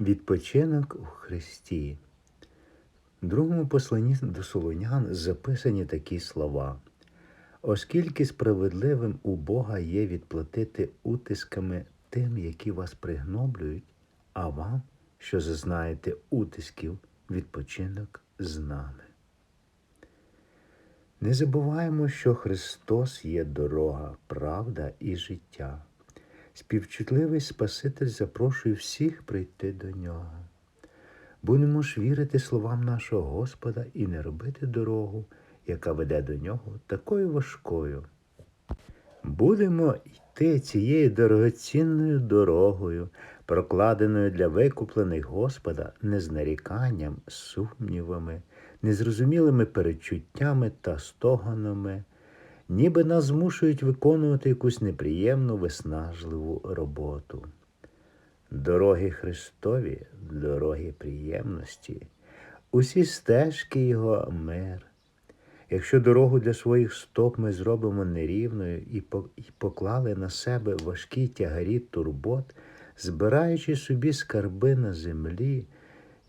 Відпочинок у Христі. В другому посланні до Солонян записані такі слова. Оскільки справедливим у Бога є відплатити утисками тим, які вас пригноблюють, а вам, що зазнаєте утисків, відпочинок з нами. Не забуваємо, що Христос є дорога, правда і життя. Співчутливий Спаситель запрошує всіх прийти до нього. Будемо ж вірити словам нашого Господа і не робити дорогу, яка веде до нього, такою важкою. Будемо йти цією дорогоцінною дорогою, прокладеною для викуплених Господа не з наріканням, сумнівами, незрозумілими перечуттями та стогонами, ніби нас змушують виконувати якусь неприємну, виснажливу роботу. Дороги Христові, дороги приємності, усі стежки Його мир. Якщо дорогу для своїх стоп ми зробимо нерівною і поклали на себе важкі тягарі турбот, збираючи собі скарби на землі,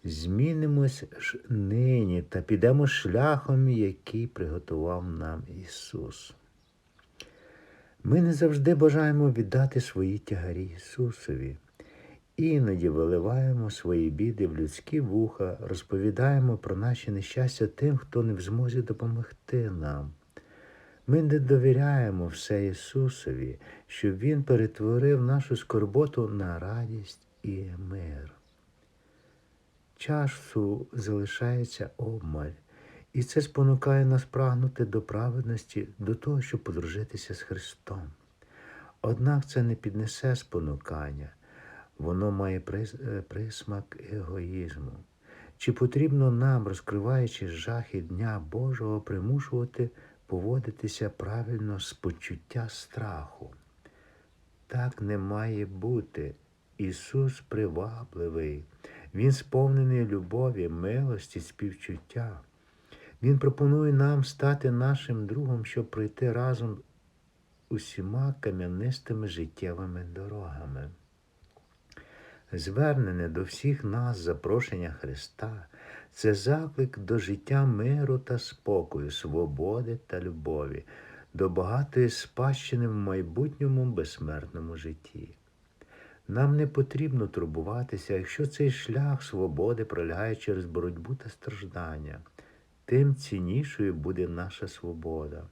змінимось ж нині та підемо шляхом, який приготував нам Ісус. Ми не завжди бажаємо віддати свої тягарі Ісусові. Іноді виливаємо свої біди в людські вуха, розповідаємо про наші нещастя тим, хто не в змозі допомогти нам. Ми не довіряємо все Ісусові, щоб Він перетворив нашу скорботу на радість і мир. Часу залишається обмаль, і це спонукає нас прагнути до праведності, до того, щоб подружитися з Христом. Однак це не піднесе спонукання, воно має е, присмак егоїзму. Чи потрібно нам, розкриваючи жахи Дня Божого, примушувати поводитися правильно з почуття страху? Так не має бути. Ісус привабливий, Він сповнений любові, милості, співчуття. Він пропонує нам стати нашим другом, щоб пройти разом усіма кам'янистими життєвими дорогами. Звернене до всіх нас запрошення Христа це заклик до життя миру та спокою, свободи та любові, до багатої спадщини в майбутньому безсмертному житті. Нам не потрібно турбуватися, якщо цей шлях свободи пролягає через боротьбу та страждання, тим ціннішою буде наша свобода,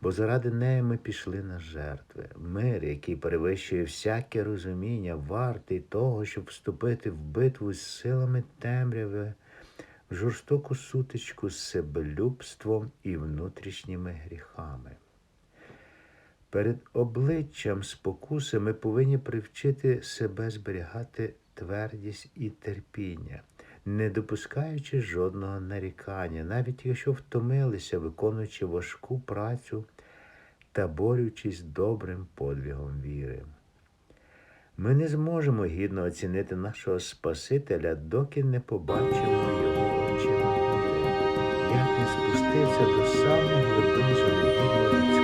бо заради неї ми пішли на жертви. Мир, який перевищує всяке розуміння, вартий того, щоб вступити в битву з силами темряви, в жорстоку сутичку з себелюбством і внутрішніми гріхами. Перед обличчям спокуси ми повинні привчити себе зберігати твердість і терпіння, не допускаючи жодного нарікання, навіть якщо втомилися, виконуючи важку працю та борючись добрим подвигом віри. Ми не зможемо гідно оцінити нашого Спасителя, доки не побачимо його очима як він спустився до самих глибин